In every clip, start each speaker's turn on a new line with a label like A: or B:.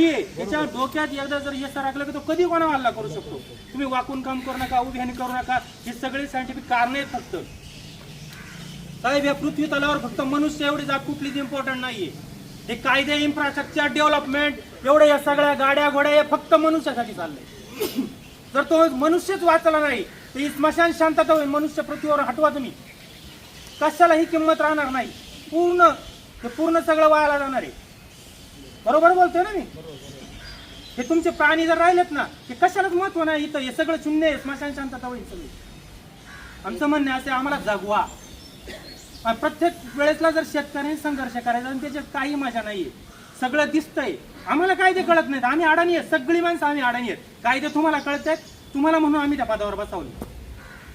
A: बकरी त्याच्या डोक्यात एकदा जर हे सरकलं की तो कधी कोणा हल्ला करू शकतो? तुम्ही वाकून काम करू नका उभ्याने करू नका हे सगळे सायंटिफिक कारण आहेत फक्त. साहेब या पृथ्वी तलावर फक्त मनुष्य एवढी जात कुठलीच इम्पॉर्टंट नाहीये. हे कायदे इन्फ्रास्ट्रक्चर डेव्हलपमेंट एवढ्या या सगळ्या गाड्या घोड्या हे फक्त मनुष्यासाठी चाललंय. जर तो मनुष्यच वाचला नाही तर ही स्मशान शांतता होईल. मनुष्य पृथ्वीवर हटवा तुम्ही. कशाला ही किंमत राहणार नाही? पूर्ण पूर्ण सगळं वायाला जाणार आहे. बरोबर बोलतोय ना मी? हे तुमचे प्राणी जर राहिलेत ना ते कशालाच महत्त्व नाही इथं. हे सगळं शून्य आहे. स्मशान शांतता होईल सगळी. आमचं म्हणणं असे आम्हाला जगवा. प्रत्येक वेळेसला जर शेतकऱ्यांनी संघर्ष करायचा आणि त्याच्यात काही मजा नाहीये. सगळं दिसतंय. आम्हाला कायदे कळत नाहीत. आम्ही अडाणी आहेत. सगळी माणसं आम्ही अडाणी आहेत. कायदे तुम्हाला कळत आहेत. तुम्हाला म्हणून आम्ही त्या पदावर बसवले.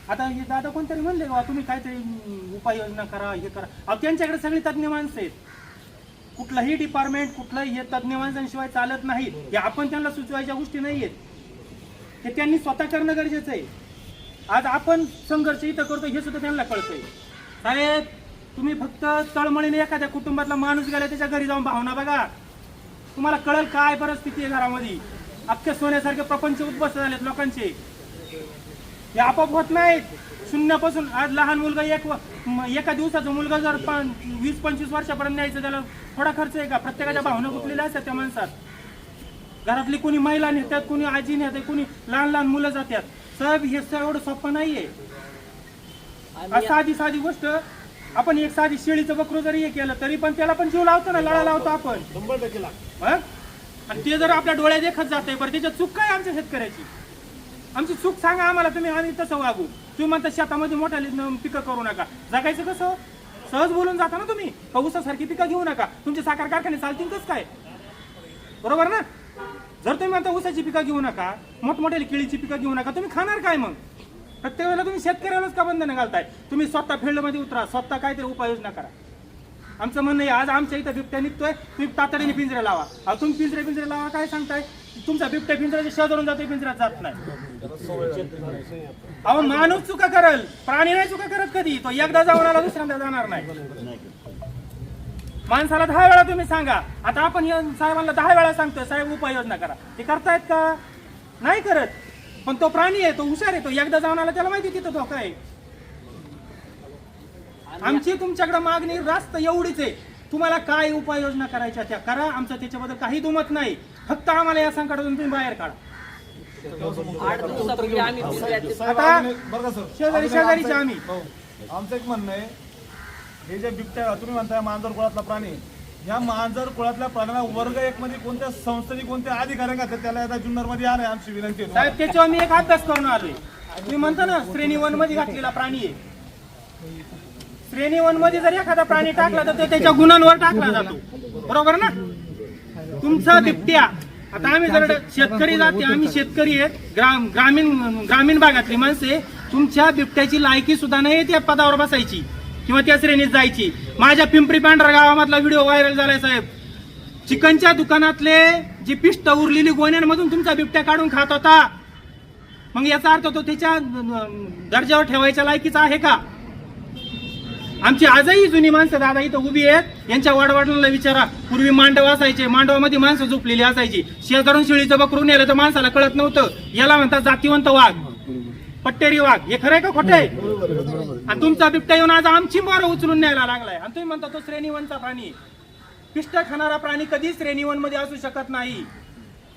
A: आता हे दादा कोणतरी म्हणले बा तुम्ही काहीतरी उपाययोजना करा हे करा. अहो त्यांच्याकडे सगळी तज्ज्ञ माणसं आहेत. कुठलंही डिपार्टमेंट कुठलंही हे तज्ज्ञ माणसांशिवाय चालत नाही हे आपण त्यांना सुचवायच्या गोष्टी नाही आहेत हे त्यांनी स्वतः करणं गरजेचं आहे. आज आपण संघर्ष इथं करतो हे सुद्धा त्यांना कळतंय. साहेब तुम्ही फक्त तळमळीने एखाद्या कुटुंबातला माणूस गेला त्याच्या घरी जाऊन भावना बघा. तुम्हाला कळल काय परिस्थिती आहे घरामध्ये. अख्ख्या सोन्यासारखे प्रपंच उद्ध्वस्त झालेत लोकांचे. हे आपोआप होत नाहीत. शून्यापासून आज लहान मुलगा एक एका दिवसाचा मुलगा जर पण वीस पंचवीस वर्षापर्यंत न्यायचं त्याला थोडा खर्च आहे का? प्रत्येकाच्या भावना गुंतलेल्या असतात त्या माणसात? घरातली कोणी महिला नेतात कोणी आजी नेते कोणी लहान लहान मुलं जातात. साहेब हे एवढं सोपं नाहीये. साधी साधी गोष्ट आपण एक साधी शेळीचं बकरू जरी हे केलं तरी पण त्याला पण जीव लावतो ना लळा लावतो आपण. हं? आणि ते जर आपल्या डोळ्यात देखत जाते बरं त्याच्यात चूक काय आमच्या शेतकऱ्याची? आमची चूक सांगा आम्हाला तुम्ही आम्ही तसं वागू. तुम्ही म्हणता शेतामध्ये मोठ्या पिकं करू नका. जगायचं कसं? सहज बोलून जाता ना तुम्ही. का ऊसासारखी पिकं घेऊ नका. तुमचे साखर कारखाने चालतील कसं काय? बरोबर ना? जर तुम्ही म्हणता ऊसाची पिकं घेऊ नका मोठमोठ्या केळीची पिकं घेऊ नका तुम्ही खाणार काय मग? प्रत्येक वेळेला तुम्ही शेतकऱ्यालाच का बंधनं घालताय? तुम्ही स्वतः फील्डमध्ये उतरा स्वतः काहीतरी उपाययोजना करा. आमचं म्हणणं आहे आज आमच्या इथं बिबट्या निघतोय तुम्ही तातडीने पिंजरे लावा. अहो तुम्ही पिंजरे पिंजरे लावा काय सांगताय? तुमचा बिबट्या पिंजऱ्याच्या शेजारून जातो पिंजऱ्यात जात नाही. अहो माणूस चुका करल प्राणी नाही चुका करत कधी. तो एकदा जाऊन आला दुसऱ्यांदा जाणार नाही. माणसाला दहा वेळा तुम्ही सांगा. आता आपण साहेबांना दहा वेळा सांगतोय साहेब उपाययोजना करा. ते करतायत का? नाही करत. पण तो प्राणी आहे तो हुशार आहे. तो एकदा जाऊन आला त्याला माहिती तिथं धोका आहे. आमची तुमच्याकडे मागणी रास्त एवढीच आहे. तुम्हाला काय उपाययोजना करायच्या त्या करा आमचं त्याच्याबद्दल काही दुमत नाही फक्त आम्हाला या संकटातून तुम्ही बाहेर काढा
B: आठ दिवसापूर्वी आम्ही जिल्ह्यातले
C: साहेब,
A: आता
C: आम्ही- बरं का सर
A: शेजारी-
C: आम्ही-
A: शेजारीचे
C: आमचं-
A: आम्ही.
C: हो. आमचं एक म्हणणं आहे हे जे बिबट्या तुम्ही म्हणताय मांजर कुळातला प्राणी या मांजर कुळातल्या प्राण्याला वर्ग एक मध्ये कोणत्या संस्थेने कोणत्या अधिकारी का त्याला आता जुन्नरमध्ये आले आमची विनंती आहे तुम्हाला.
A: साहेब त्याच्यावर मी एक अभ्यास करून आलोय तुम्ही म्हणता ना श्रेणी वनमध्ये घातलेला प्राणी आहे श्रेणी वनमध्ये जर एखादा प्राणी टाकला तर ते त्याच्या गुणांवर टाकला जातो. बरोबर ना? तुमचा बिबट्या आता आम्ही जर शेतकरी जाते आम्ही शेतकरी आहेत ग्राम ग्रामीण ग्रामीण भागातली माणसे तुमच्या बिबट्याची लायकी सुद्धा नाही त्या पदावर बसायची किंवा त्या श्रेणीत जायची. माझ्या पिंपरी पांढरा गावामधला व्हिडिओ व्हायरल झालाय साहेब. चिकनच्या दुकानातले जी पिष्ट उरलेली गोण्यांमधून तुमचा बिबट्या काढून खात होता. मग याचा अर्थ तो त्याच्या दर्जावर ठेवायच्या लायकीचा आहे का? आमची आजही जुनी माणसं दादा इथं उभी आहेत. यांच्या वाडवडिलांना विचारा. पूर्वी मांडव असायचे. मांडवामध्ये माणसं झोपलेली असायची. शेजारून शिळीचं बकरून नेलं तर माणसाला कळत नव्हतं. याला म्हणतात जातीवंत वाघ. पट्टेरी वाघ. हे खरंय का खोटं आहे? आणि तुमचा बिबट्या येऊन आज आमची मोर उचलून न्यायला लागलाय. आणि तुम्ही म्हणता तो श्रेणीवनचा प्राणी. पिष्ट खाणारा प्राणी कधीच श्रेणीवनमध्ये असू शकत नाही.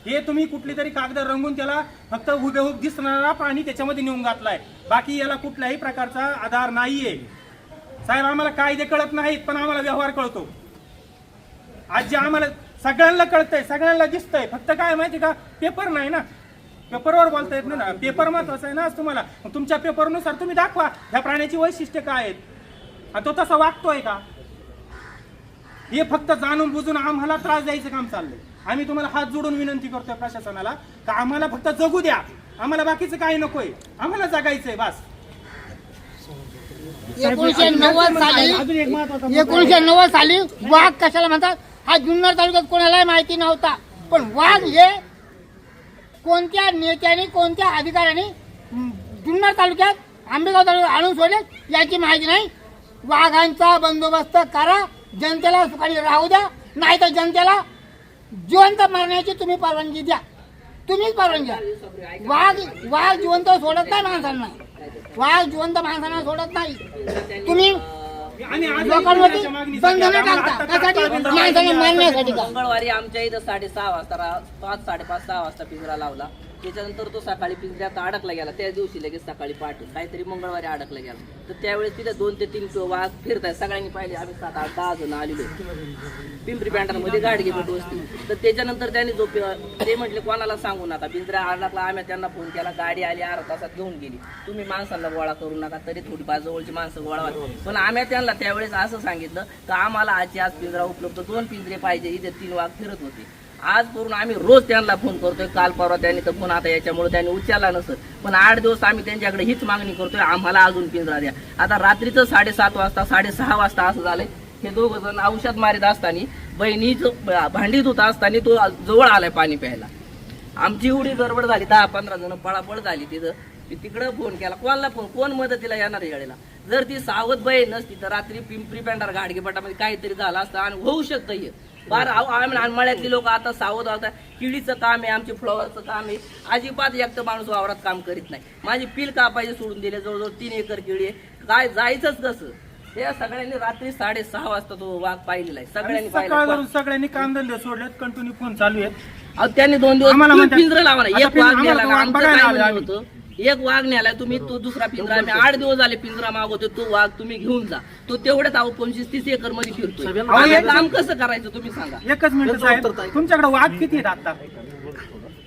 A: हे तुम्ही कुठली तरी कागद रंगून त्याला फक्त हुबेहूब दिसणारा प्राणी त्याच्यामध्ये नेऊन घातलाय. बाकी याला कुठल्याही प्रकारचा आधार नाहीये. साहेब आम्हाला कायदे कळत नाहीत पण आम्हाला व्यवहार कळतो. आज जे आम्हाला सगळ्यांना कळतंय सगळ्यांना दिसतंय. फक्त काय माहिती का पेपर नाही ना. पेपरवर बोलता येत नाही ना. पेपर महत्त्वाचा आहे ना आज तुम्हाला. तुमच्या पेपरनुसार तुम्ही दाखवा ह्या प्राण्याची वैशिष्ट्य काय आहेत. आणि तो तसा वागतोय का? हे फक्त जाणून बुजून आम्हाला त्रास द्यायचं काम चाललंय. आम्ही तुम्हाला हात जोडून विनंती करतोय प्रशासनाला का आम्हाला फक्त जगू द्या. आम्हाला बाकीचं काही नकोय. आम्हाला जगायचंय बस.
D: एकोणीशे नव्वद साली. एकोणीशे नव्वद साली वाघ कशाला म्हणतात? हा जुन्नर तालुक्यात कोणालाही माहिती नव्हता. पण वाघ हे कोणत्या नेत्याने कोणत्या अधिकाऱ्याने जुन्नर तालुक्यात आंबेगाव तालुक्यात आणून सोडले याची माहिती नाही. वाघांचा बंदोबस्त करा जनतेला सुखाने राहू द्या नाही तर जनतेला जिवंत मारण्याची तुम्ही परवानगी द्या. तुम्हीच परवानगी द्या. वाघ वाघ जिवंत सोडत नाही माणसांना. वाघ जिवंत माणसांना सोडत नाही. तुम्ही लोकांवरती बंधनं टाकता. त्यासाठी माणसांना मारण्यासाठी का?
B: मंगळवारी आमच्या इथं साडेसहा वाजता रा- पाच साडेपाच सहा वाजता पिंजरा लावला. त्याच्यानंतर तो सकाळी पिंजऱ्यात अडकला गेला. त्या दिवशी लगेच सकाळी पहाटे काहीतरी मंगळवारी अडकला गेला. तर त्यावेळेस तिथे दोन ते तीन वाघ फिरत सगळ्यांनी पाहिले. आम्ही सात आठ दहा जण आलेलो पिंपरी पॅन्टांमध्ये गाडगे भेट वस्ती. तर त्याच्यानंतर त्यांनी जो ते म्हटले कोणाला सांगू नका. पिंजरा अडकला. आम्ही त्यांना फोन केला. गाडी आली. अर्धा तासात घेऊन गेली. तुम्ही माणसांना गोळा करू नका. तरी थोडीफार जवळची माणसं गोळा व्हावी. पण आम्ही त्यांना त्यावेळेस असं सांगितलं की आम्हाला आजची आज पिंजरा उपलब्ध? दोन पिंजरे पाहिजे. इथे तीन वाघ फिरत होते. आज करून आम्ही रोज त्यांना फोन करतोय. काल परवा त्यांनी तर फोन आता याच्यामुळे त्यांनी उचलला नसत पण आठ दिवस आम्ही त्यांच्याकडे हीच मागणी करतोय आम्हाला अजून पिंजरा द्या. आता रात्रीचं साडेसात वाजता साडेसहा वाजता असं झालंय. हे दोघं जण औषध मारीत असताना बहिणीच भांडीत होता असताना तो जवळ आलाय पाणी प्यायला. आमची एवढी गडबड झाली दहा पंधरा जण पळापळ झाली तिथं. मी तिकडं फोन केला कोणाला फोन कोण मदतीला येणार यावेळेला जर ती सावध बहीण नसती तर रात्री पिंपरी पेंडार गाडगेपटामध्ये काहीतरी झालं असतं आणि होऊ शकतं हे. बार आम्ही मळ्यातली लोक आता सावध होतात किडीचं काम आहे आमचे फ्लॉवरचं काम आहे. अजिबात एकटं माणूस वावरात काम करीत नाही. माझी पील कापायचे सोडून दिले जवळजवळ तीन एकर किडी आहे. काय जायचंच कसं? त्या सगळ्यांनी रात्री साडेसहा वाजता तो वाघ पाहिलेला आहे. सगळ्यांनी पाहिला
A: सगळ्यांनी कांदे सोडलेत कंटिन्यू फोन चालू आहेत.
B: त्यांनी दोन दिवस पिंजरं लावा ना.
A: आता
B: एक वाघ आमचं काय. होतं एक वाघ नेलाय तुम्ही तो दुसरा पिंजरा. आम्ही आठ दिवस झाले पिंजरा मागवतो तो वाघ तुम्ही घेऊन जा. तो तेवढ्याच अहो पंचवीस तीस एकरमध्ये
A: अहो,
B: आम्ही
A: एक-
B: काम कसं करायचं तुम्ही सांगा.
A: एकच मिनिट साहेब तुमच्याकडे वाघ किती आहेत आता?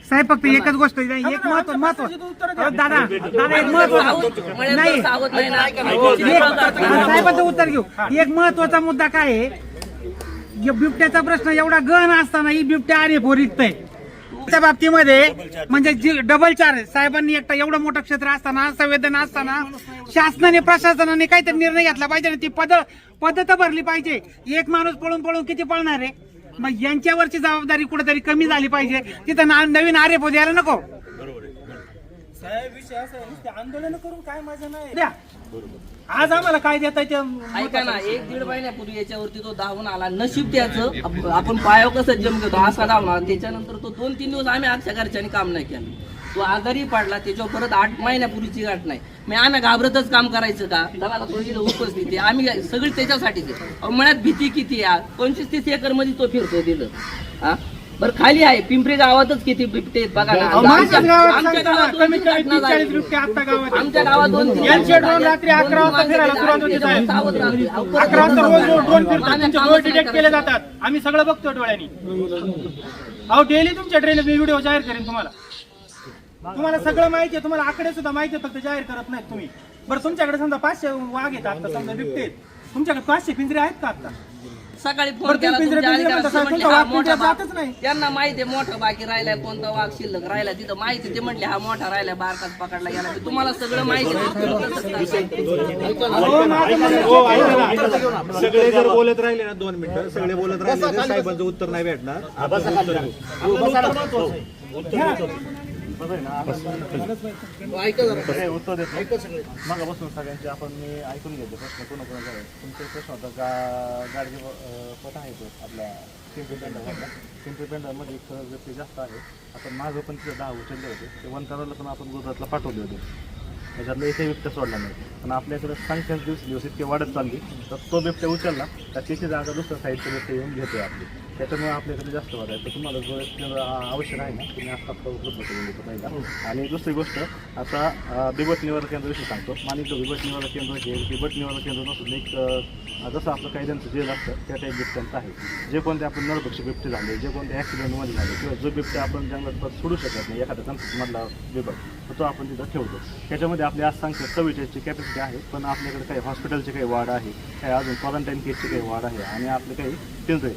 E: साहेब फक्त एकच गोष्ट आहे, एक महत्त्व महत्त्व. अहो, दादा दादा एक महत्त्व
B: सावध-
E: नाही
B: जर सावध नाही ना.
E: एक- साहेबांचं उत्तर घेऊ. एक महत्त्वाचा मुद्दा काय आहे? या बिबट्याचा प्रश्न एवढा गहन असताना ही बिबट्या आरे पोरिकतय त्या बाबतीमध्ये म्हणजे जी डबल चार. साहेबांनी एकटा एवढं मोठं क्षेत्र असताना संवेदना असताना शासनाने प्रशासनाने काहीतरी निर्णय घेतला पाहिजे ना ती पद पद्धत भरली पाहिजे. एक माणूस पळून पळून किती पळणार आहे? मग यांच्यावरची जबाबदारी कुठेतरी कमी झाली पाहिजे. तिथं ना- नवीन आरे द्यायला नको.
A: साहेब विषय असा आहे नुसते आंदोलन करून काय मजा नाही. द्या. आज आम्हाला काय देता त्या
B: ऐका ना एक दीड महिन्यापूर्वी याच्यावरती तो धावून आला. नशीब त्याचं. आप- आपण पायाव कसं जम घेतो असा धावला. त्याच्यानंतर तो दोन तीन दिवस आम्ही आजच्या घरच्यांनी काम नाही केलं. तो आजारी पडला त्याच्यावर परत आठ महिन्यापूर्वीची गाठ नाही. मग आम्ही घाबरतच काम करायचं का? दलाला तो इथं उपस्थित. आहे आम्ही सगळी त्याच्यासाठीच आहे. अहो, मळ्यात भीती किती आहे? पंचवीस तीस एकरमध्ये तो फिरतो तिथं. हा? बरं खाली आहे पिंपरी गावातच किती बिबटे बघा ना आमच्या
A: गावात
B: आमच्या
A: सांगतो ना,
B: गावात दोन
A: कमीत
B: तीन
A: कमी
B: घटना
A: तीस चाळीस
B: झाली.
A: बिबटे आता गावात आहेत.
B: आमच्या गावात दोन तीन
A: यांचे
B: घटना
A: ड्रोन
B: झाल्या.
A: रात्री अकरा वाजता फिरायला
B: माणसं
A: सुरुवात होते,
B: गेली,
A: साहेब.
B: सावध राहते. अहो, परत
A: अकरा वाजता रोज रोज ड्रोन फिरतात
B: आम्ही
A: तुमचे
B: कामच
A: डोळे
B: नाही
A: डिटेक्ट केले. जातात आम्ही सगळं बघतो डोळ्यांनी अहो डेली तुमच्या ट्रेन मी व्हिडिओ जाहीर करेन तुम्हाला तुम्हाला सगळं माहिती आहे तुम्हाला आकडे सुद्धा माहिती आहे फक्त जाहीर करत नाहीत तुम्ही बरं तुमच्याकडे समजा पाचशे वाघ आहेत आता समजा बिबटे आहेत. तुमच्याकडे पाचशे पिंजरे आहेत का आता
B: सकाळी फोन केला तुमच्या अधिकाऱ्याला, हा मोठा. त्यांना माहिती आहे मोठा बाकी राहिलाय कोणता वाघ शिल्लक राहिला तिथं माहिती ते म्हटले हा मोठा राहिलाय बारकाच पकडला गेला. ते तुम्हाला सगळं माहिती आहे.
F: हो ऐका ना सगळे जर बोलत राहिले ना दोन मिनिटं. सगळे बोलत राहिले तर साहेबांचं उत्तर नाही भेटणार. आपण उत्तर घेऊ.
C: उत्तर देत नाही मग बसून सगळ्यांचे आपण मी ऐकून घेतो प्रश्न कोणा कोणाचा आहे तुमचे प्रश्न होता गा गाडगे पट आहे तो आपल्या पिंपरी पेंडरमधला पिंपरी पेंडरमध्ये एक व्यक्ती जास्त आहे आपण माझं पण तिथे दहा उचलले होते ते वन करायला पण आपण गुजरातला पाठवले होते त्याच्यातलं एकही बिबट्या सोडला नाही पण आपल्याकडे संख्या दिवस दिवस इतके वाढत चालली तर तो बिबट्या उचलला तर त्याची जागा दुसऱ्या साईडचे बिबटे येऊन घेतोय आपली त्याच्यामुळे आपल्याकडे जास्त वाढ आहे तर तुम्हाला जो केंद्र आवश्यक आहे ना तुम्ही आता उपलब्ध करून देतो पहिला. आणि दुसरी गोष्ट आता बिबट निवारण केंद्राविषयी सांगतो. मानिक बिबट निवारण केंद्र हे बिबट निवारण केंद्र नसून एक जसं आपलं कायद्यांचं जेल असतं त्या टाईप बिबट्यांचं आहे. जे कोणते आपण नरभक्षी बिबटे झाले जे कोणते ॲक्सिडेंटमध्ये झाले किंवा जो बिबटे आपण जंगलात सोडू शकत नाही एखाद्या मधला बिबट तर तो आपण तिथं ठेवतो. त्याच्यामध्ये आपली आज सांगतो चव्वेचाळीसची कॅपॅसिटी आहे पण आपल्याकडे काही हॉस्पिटलची काही वाढ आहे काही अजून क्वारंटाईन केसची काही वाढ आहे आणि आपले काही पिंजरे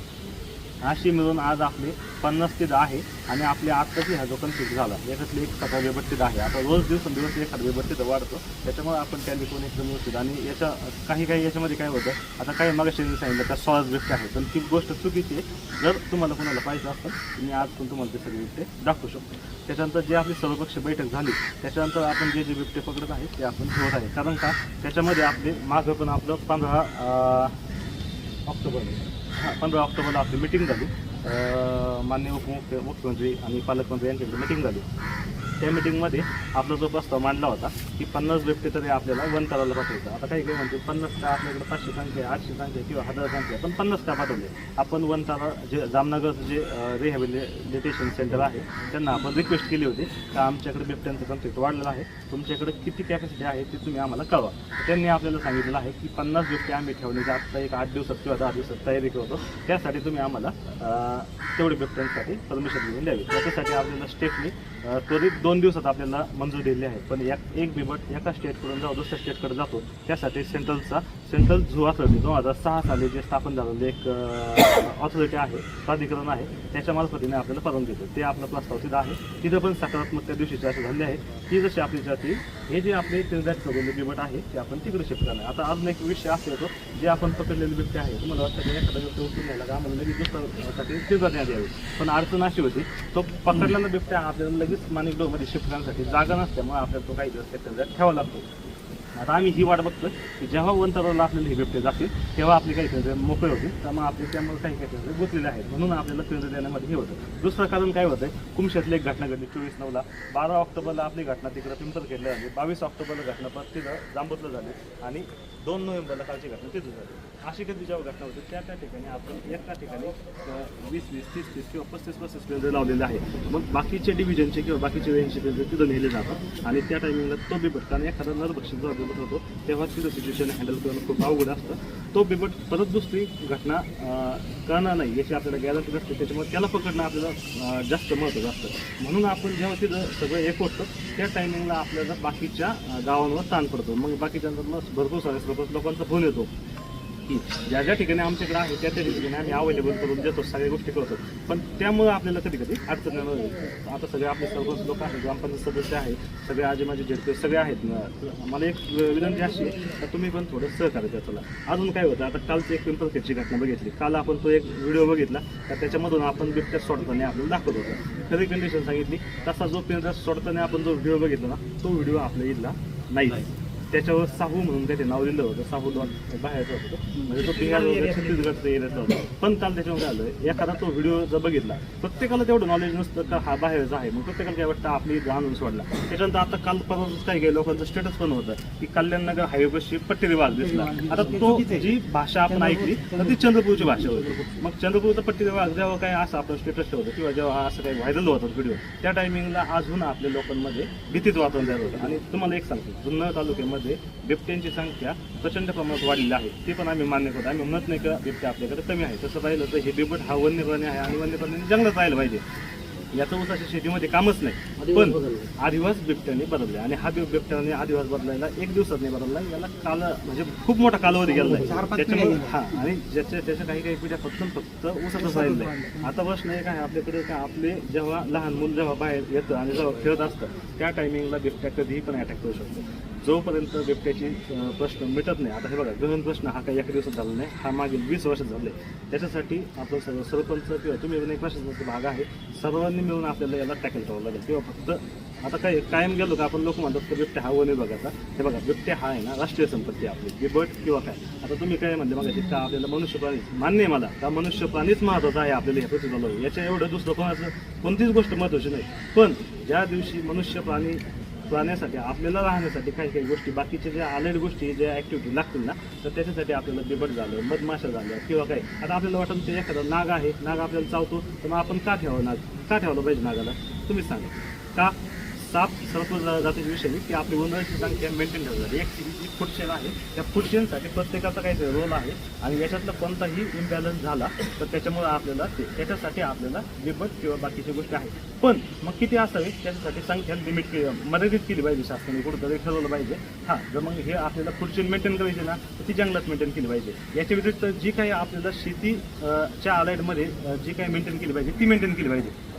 C: अशी मिळून आज आपले पन्नास ते दहा आहे आणि आपल्या आत्ताची हा जो कन्फ्लिक्ट झाला याच्यातली एक सतरा बेबट्टीत आहे. आता रोज दिवसेंदिवस एखादा बेबट्टीत वाढतो. त्याच्यामुळे आपण त्या लिखून एकदम व्यवस्थित आणि याच्या काही काही याच्यामध्ये काय होतं आता काही मगाशी शरीर सांगितलं त्या सॉस बिफ्ट आहे. पण ती गोष्ट चुकीची आहे. जर तुम्हाला कोणाला पाहिजे असेल तुम्ही आज पण तुम्हाला ते सगळे बिबटे दाखवू शकतो. त्याच्यानंतर जे आपली सर्वपक्ष बैठक झाली त्याच्यानंतर आपण जे जे बिबटे पकडत आहे ते आपण ठेवत आहे. कारण का त्याच्यामध्ये आपले मागं पण आपलं पंधरा ऑक्टोबर पंधरा ऑक्टोबरला आपली मिटिंग झाली. मान्य माननीय उपमुख्य मुख्यमंत्री आणि पालकमंत्री यांच्याकडे मिटिंग झाली. त्या मिटिंगमध्ये आपला जो प्रस्ताव मांडला होता की पन्नास बिबटे तरी आपल्याला वन करायला पाठवायचं. आता काही काही म्हणते पन्नास का आपल्याकडे पाचशे संख्या आहे, आठशे संख्या किंवा हजार संख्या पण पन्नास का पाठवले? आपण वन तारा जे जामनगरचं जे रिहॅबिलिटेशन सेंटर आहे त्यांना आपण रिक्वेस्ट केली होती का आमच्याकडे बिबट्यांचं कन्सेप्ट वाढलेलं आहे तुमच्याकडे किती कॅपॅसिटी आहे ते तुम्ही आम्हाला कळवा. त्यांनी आपल्याला सांगितलेलं आहे की पन्नास बिबटे आम्ही ठेवण्याची आत्ता एक आठ दिवसात किंवा दहा दिवसात तयारी करतो त्यासाठी तुम्ही आम्हाला तेवढी तेवढे बिबट्यांसाठी परमिशन घेऊन द्यावी. त्याच्यासाठी आपल्याला स्टेटने त्वरित दोन दोन दिवसात आपल्याला मंजूर दिलेली आहे. पण या एक बिबट एका स्टेटकडून जाऊ दुसऱ्या स्टेटकडे जातो. त्यासाठी सेंट्रलचा सेंट्रल झू अथॉरिटी दोन हजार सहा साली जे स्थापन झालेलं एक ऑथॉरिटी आहे प्राधिकरण आहे त्याच्या मार्फतीने आपल्याला परवानगी देतो. ते आपला प्रस्ताव तिथं आहे. तिथं पण सकारात्मक त्या दिवशी असे झाले आहे ती जशी आपली जाती हे जे आपले निर्धारित करून बिबट आहे ते आपण तिकडे शिफ्ट करणार. आता अजून एक विषय असा येतो जे आपण पकडलेले बिबटे आहे तुम्हाला वाटतं की एखादा व्यक्ती उचलून घ्यायला का म्हणून लगेच दुसऱ्यासाठी तिथं द्यावी पण अडचण अशी होती तो पकडलेला बिबट्या आपल्याला लगेच माणिक डोमध्ये शिफ्ट करण्यासाठी जागा नसल्यामुळे आपल्याला तो काही दिवस त्याच्या ठेवा लागतो. आता आम्ही ही वाट बघतोय की जेव्हा वंतराला आपल्याला हे बिबटे जातील तेव्हा आपले काही केंद्र मोकळे होतील. त्यामुळे आपले त्यामुळे काही काही केंद्र गुंतलेले आहेत. म्हणून आपल्याला केंद्र देण्यामध्ये हे होतं. दुसरं कारण काय होतंय? कुमशेतली एक घटना घडली. चोवीस नऊला बारा ऑक्टोबरला आपली घटना तिकडं पिंपल केली झाली बावीस ऑक्टोबरला घटना परत तिथं जांबूतलं झाली आणि दोन नोव्हेंबरला कालची घटना तिथं झाली. अशी कधी जेव्हा घटना होते त्या त्या ठिकाणी आपण एका ठिकाणी वीस वीस तीस तीस किंवा पस्तीस पस्तीस केंद्र लावलेले आहे. मग बाकीचे डिव्हिजनचे किंवा बाकीचे वेळेचे केंद्र तिथं नेले जातात. आणि त्या टायमिंगला तो बिबट कारण एखादा नरभक्षण जेव्हा बिबट होतो तेव्हा तिथं सिच्युएशन हँडल करणं खूप अवघड असतं. तो बिबट परत दुसरी घटना करणार नाही. याची आपल्याला गॅरंटी नसते. त्याच्यामुळे त्याला पकडणं आपल्याला जास्त महत्त्वाचं असतं. म्हणून आपण जेव्हा तिथं सगळं एक होतं त्या टायमिंगला आपल्याला बाकीच्या गावांवर ताण पडतो. मग बाकीच्या भरपूर सारे लोकांचा फोन येतो. ज्या ज्या ठिकाणी आमच्याकडे आहे त्या त्या ठिकाणी आम्ही अवेलेबल करून देतो सगळ्या गोष्टी करतो. पण त्यामुळे आपल्याला कधी कधी अडचण येणार आता सगळे आपले सर्वच लोक आहेत ग्रामपंचायत सदस्य आहेत सगळे आजी माझे झेडपे सगळे आहेत. ना. मला एक विनंती अशी तर तुम्ही पण थोडं सहकार्य द्या अजून काय होतं आता कालची एक पिंपल घटना बघितली. काल आपण तो एक व्हिडिओ बघितला तर त्याच्यामधून आपण बिबट्या सोडताना आपल्याला दाखवत होतो. खरी कंडिशन सांगितली तसा जो पिंजरा सोडताना आपण जो व्हिडिओ बघितला ना तो व्हिडिओ आपल्या इथला नाही त्याच्यावर साहू म्हणून त्याचे नाव लिहिलं होतं साहू लॉन बाहेरचा होता. म्हणजे तो बिहार वगैरे छत्तीसगडचा एरियाचा होता. पण काल त्याच्यामध्ये आलं एखादा तो व्हिडिओ जर बघितला प्रत्येकाला तेवढं नॉलेज नसतं का हा बाहेरचा आहे मग प्रत्येकाला काय वाटतं आपली आणून सोडला. त्याच्यानंतर आता काल परवाच काय काही लोकांचं स्टेटस पण होतं की कल्याणनगर हायवेपाशी पट्टी विभाग दिसला. आता तो जी भाषा आपण ऐकली तर ती चंद्रपूरची भाषा होती. मग चंद्रपूरचा पट्टी विभाग जेव्हा काय असं आपण स्टेटस ठेवतो किंवा जेव्हा असं काही व्हायरल होतं व्हिडिओ त्या टायमिंगला अजून आपल्या लोकांमध्ये भीतीच वातावरण तयार होतं. आणि तुम्हाला एक सांगतो जुन्नर तालुक्यामध्ये बिबट्यांची संख्या प्रचंड प्रमाणात वाढलेली आहे. ते पण आम्ही मान्य करतो. आम्ही म्हणत नाही का बिबट्या आपल्याकडे कमी आहे. तसं पाहिलं तर हे बिबट हा वन्य प्राणी आहे आणि वन्य प्राणी जंगलात राहिलं पाहिजे. याचं ऊसाच्या शेतीमध्ये कामच नाही. पण आदिवास बिबट्याने बदलले आणि हा बिब- बिबट्याने आदिवास बदलायला एक दिवसात नाही बदलला याला काल म्हणजे खूप मोठा कालावधी गेला त्याच्यामुळे हा आणि ज्याच्या त्याच्या काही काही पिढ्या फक्त फक्त ऊसातच आहे आता प्रश्न एक आहे आपल्याकडे का आपले जेव्हा लहान मुलं जेव्हा बाहेर येतं आणि जेव्हा खेळत असतं त्या टायमिंगला बिबट्या कधीही पण अटॅक करू शकतो जोपर्यंत बिबट्याची प्रश्न मिटत नाही आता हे बघा गहन प्रश्न हा काही एका दिवसात झाला नाही हा मागील वीस वर्ष झाले त्याच्यासाठी आपलं सर्व सरपंच किंवा तुम्ही अनेक प्रशासनाचा भाग आहे सर्वांनी मिळून आपल्याला याला टॅकल करावं लागेल. किंवा फक्त आता काय कायम गेलो का आपण लोक म्हणतात की बिबट्या हा वन विभागाचा हे बघा बिबट्या हा आहे ना राष्ट्रीय संपत्ती आहे आपली. बिबट किंवा काय? आता तुम्ही काय म्हणले मग का आपल्याला मनुष्य प्राणी मान्य आहे मला का मनुष्य प्राणीच महत्त्वाचा आहे आपल्याला हे पृथ्वीला याच्या एवढं दुसरं कोणाचं कोणतीच गोष्ट महत्वाची नाही. पण ज्या दिवशी मनुष्य प्राणी जाण्यासाठी आपल्याला राहण्यासाठी काही काही गोष्टी बाकीच्या ज्या आलेल्या गोष्टी ज्या ॲक्टिव्हिटी लागतील ना तर त्याच्यासाठी आपल्याला बिबट झालं मधमाशा झालं किंवा काही. आता आपल्याला वाटतं ते एखादा नाग आहे नाग आपल्याला चावतो तर मग आपण का ठेवावं नाग? का ठेवलं पाहिजे नागाला? तुम्हीच सांगा. का? साप सर्प जातीच्या विषयी की आपली उंदराची संख्या मेंटेन ठेवली एक जी फूड चेन आहे. त्या फूड चेनसाठी प्रत्येकाचा काही रोल आहे. आणि याच्यातला कोणताही इम्बॅलन्स झाला तर त्याच्यामुळे आपल्याला ते त्याच्यासाठी आपल्याला विपत किंवा बाकीच्या गोष्टी आहेत. पण मग किती असावे? त्याच्यासाठी संख्या लिमिट केली मर्यादित केली पाहिजे शासनाने. कुठंतरी ठरवलं पाहिजे. हां जर मग हे आपल्याला फूड चेन मेंटेन करायची ना तर ती जंगलात मेंटेन केली पाहिजे. याच्या व्यतिरिक्त जी काही आपल्याला शेतीच्या अं, आलाईडमध्ये जी काही मेंटेन केली पाहिजे ती मेंटेन केली पाहिजे.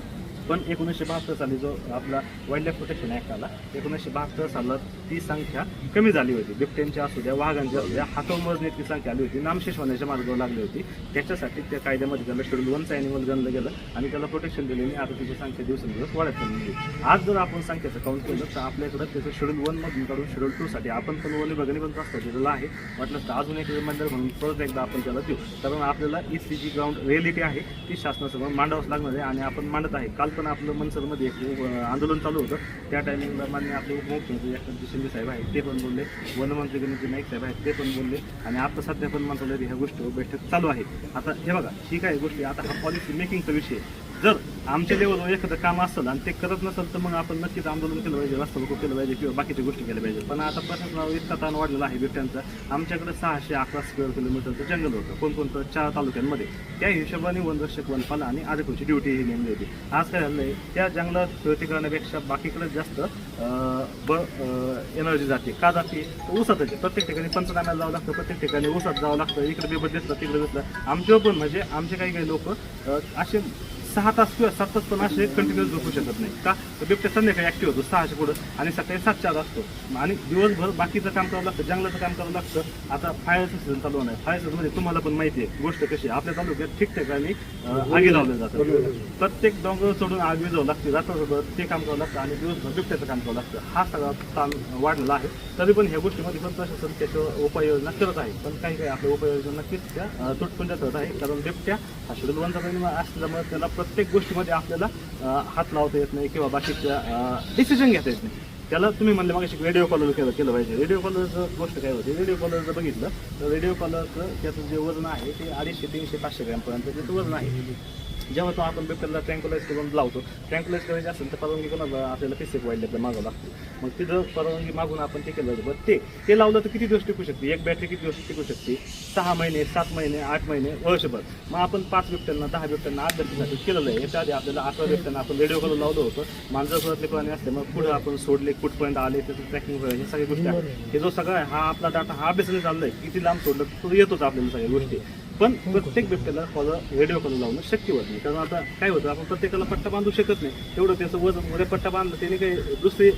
C: पण एकोणीसशे बहात्तर साली जो आपला वाईल्ड लाईफ प्रोटेक्शन ॲक्ट आला एकोणीसशे बहात्तर सालात ती संख्या कमी झाली होती. बिबट्यांची असू द्या वाघांची असू द्या हातून संख्या आली होती. नामशेष होण्याच्या मार्गावर लागली होती. त्याच्यासाठी त्या कायद्यामध्ये त्याला शेड्यूल वनचं ॲनिमल गणलं गेलं आणि त्याला प्रोटेक्शन दिल्याने आणि आता त्याची संख्या दिवसेंदिवस वाढत चालली आहे. आज जर आपण संख्येचं काउंट केलं तर आपल्याकडं त्याचं शेड्यूल वनमधून काढून शेड्यूल टूसाठी आपण पण वन विभागाने पण प्रस्ताव दिलेला आहे. वाटलं तर अजून एक रिमाइंडर म्हणून परत एकदा आपण त्याला देऊ. कारण आपल्याला E C G ground reality आहे. ती शासनासमोर मांडावंच लागणार आहे आणि आपण मांडत आहे. काल पण आपलं मनसरमध्ये एक आंदोलन चालू होतं. त्या टायमिंगला मान्य आपले उपमुख्यमंत्री एकनाथजी शिंदे साहेब आहेत ते पण बोलले. वनमंत्री गणेशजी नाईक साहेब आहेत ते पण बोलले. आणि आता सध्या पण मंत्रालयात ह्या गोष्टी बैठक चालू आहे. आता हे बघा ही काय गोष्टी आता हा पॉलिसी मेकिंगचा विषय आहे. जर आमच्या लेवलवर एखादं काम असेल आणि ते करत नसेल तर मग आपण नक्कीच आंदोलन केलं पाहिजे रस्ता रोको केलं पाहिजे किंवा बाकीच्या गोष्टी केल्या पाहिजे. पण आता प्रशासनावर इतका ताण वाढलेला आहे बिबट्यांचा. आमच्याकडे सहाशे अकरा स्क्वेअर किलोमीटरचं जंगल होतं. कोणकोणतं? चार तालुक्यांमध्ये. त्या हिशोबाने वनरक्षक वनपाल आणि आदिपूरची ड्युटी ही नेमली होती. आज काय झालं त्या जंगलात खेळती करण्यापेक्षा बाकीकडे जास्त एनर्जी जाते. का जाते? ऊसातच. प्रत्येक ठिकाणी पंचनाम्याला जावं लागतं. प्रत्येक ठिकाणी ऊसात जावं लागतं. इकडे बिबट दिसलं तिकडे दिसलं. आमच्यावर पण म्हणजे आमचे काही काही लोक असे सहा तास किंवा सात तास पण असे कंटिन्युअस झोपू शकत नाही. का? तर बिबट्या संध्याकाळी ऍक्टिव्ह होतो सहाशे पुढं आणि सकाळी सातच्या आत असतो आणि दिवसभर बाकीचं काम करावं लागतं जंगलाचं काम करावं लागतं. आता फायरचं सीझन चालू नाही फायर सीझन तुम्हाला पण माहिती आहे गोष्ट कशी आहे. आपल्या तालुक्यात ठिकठिकाणी आगी लावल्या जातात. प्रत्येक डोंगर सोडून आग विझावं लागते रात्रभर ते काम करावं लागतं आणि दिवसभर बिबट्याचं काम करावं लागतं. हा सगळा ताण वाढलेला आहे. तरी पण ह्या गोष्टीमध्ये पण प्रशासन त्याच्यावर उपाययोजना करत आहे. पण काही काही आपल्या उपाययोजना नक्कीच त्या अं, करत आहे. कारण बिबट्या हा शेड्यूल परिणाम असल्यामुळे त्याला प्रत्येक गोष्टीमध्ये आपल्याला हात लावता येत नाही किंवा बाकीच्या डिसिजन घेता येत नाही. त्याला तुम्ही म्हणले मग रेडिओ कॉलर केलं केलं पाहिजे. रेडिओ कॉलरचं गोष्ट काय होती? रेडिओ कॉलर जर बघितलं तर रेडिओ कॉलरचं त्याचं जे वजन आहे ते अडीचशे तीनशे पाचशे ग्रॅमपर्यंत त्याचं वजन आहे. जेव्हा तो आपण पेपरला ट्रँक्युलाइज करून लावतो ट्रँक्युलाइज करायची असेल तर परवानगी कोणाला आपल्याला पिसेक वाईल्ड मागावं लागते. मग तिथं परवानगी मागून आपण ते केलं बरं ते ते लावलं तर किती दिवस टिकू शकते? एक बॅटरी किती दिवस टिकू शकते? सहा महिने सात महिने आठ महिने वर्षभर. मग आपण पाच बिबट्यांना दहा बिबट्यांना आठ बिबट्यांसाठी केलेलं आहे. याच्या आधी आपल्याला अकरा बिबट्यांना आपण रेडिओ करून लावलं होतं. मांजरपुरातले प्राणी असले मग पुढे आपण सोडले कुठपर्यंत आले त्याचं ट्रॅकिंग हे सगळ्या गोष्टी आहेत. हे जो सगळा आहे, हा आपला डाटा हा अभ्यासाने चाललाय किती लांब सोडलं तो येतोच आपल्याला सगळ्या गोष्टी. पण प्रत्येक व्यक्तीला फॉलो रेडिओ कॉल लावणं शक्य होत नाही. कारण आता काय होतं आपण प्रत्येकाला पट्टा बांधू शकत नाही. तेवढं त्याचं वजनमध्ये पट्टा बांधलं त्याने काही दुसरी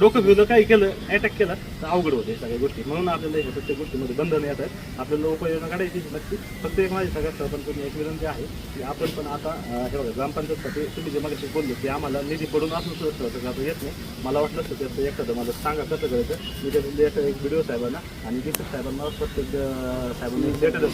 C: डोकं भिवलं काही केलं अटॅक केला तर अवघड होते सगळ्या गोष्टी. म्हणून आपल्याला ह्या प्रत्येक गोष्टीमध्ये बंधन येत आहेत. आपल्याला उपाययोजना काढायची नक्की फक्त एक माझी सगळ्यात सरपंच एक विनंती आहे की आपण पण आता हे बघा ग्रामपंचायतसाठी तुम्ही जे मागाशी बोलले की आम्हाला निधी पडून असून सुद्धा सहकार्य येत नाही. मला वाटलं असतं त्याचं एखादं मला सांगा कसं करायचं. मी त्याच्यातले एक व्हिडिओ साहेबांना आणि डिस्ट्रिक्ट साहेबांना प्रत्येक साहेबांनी साहेबांना लेटर देतो.